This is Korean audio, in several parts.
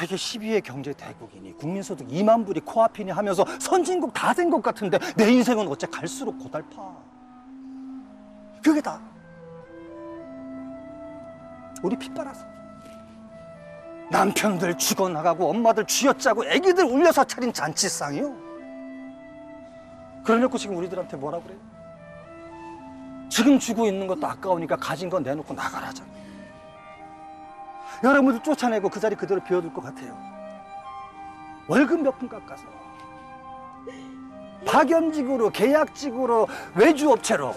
세계 12위 경제 대국이니 국민소득 2만 불이 코앞이니 하면서 선진국 다 된 것 같은데 내 인생은 어째 갈수록 고달파. 그게 다 우리 핏바라서. 남편들 죽어나가고 엄마들 쥐어짜고 애기들 울려서 차린 잔치상이요. 그러놓고 지금 우리들한테 뭐라 그래요? 지금 쥐고 있는 것도 아까우니까 가진 건 내놓고 나가라잖아. 여러분들 쫓아내고 그 자리 그대로 비워둘 것 같아요. 월급 몇 푼 깎아서. 파견직으로, 계약직으로, 외주업체로.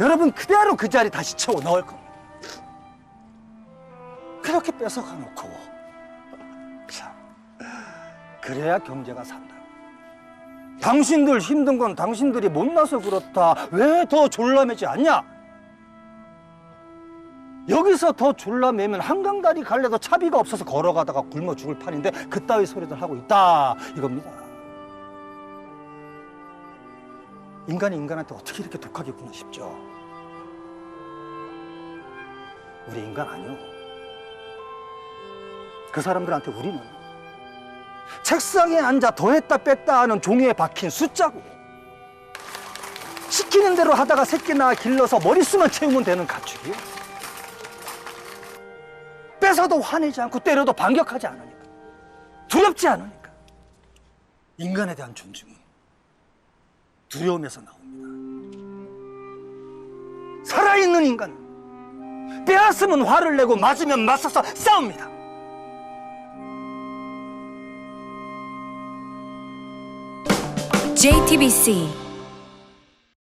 여러분 그대로 그 자리 다시 채워 넣을 겁니다. 그렇게 뺏어가 놓고. 참. 그래야 경제가 산다. 당신들 힘든 건 당신들이 못나서 그렇다. 왜 더 졸라매지 않냐? 여기서 더 졸라매면 한강다리 갈래도 차비가 없어서 걸어가다가 굶어 죽을 판인데 그따위 소리들 하고 있다. 이겁니다. 인간이 인간한테 어떻게 이렇게 독하게 구나 싶죠? 우리 인간 아니요. 그 사람들한테 우리는 책상에 앉아 더했다 뺐다 하는 종이에 박힌 숫자고 시키는 대로 하다가 새끼 낳아 길러서 머릿수만 채우면 되는 가축이요. 뺏어도 화내지 않고 때려도 반격하지 않으니까 두렵지 않으니까 인간에 대한 존중은 두려움에서 나옵니다. 살아있는 인간 빼앗으면 화를 내고 맞으면 맞서서 싸웁니다. JTBC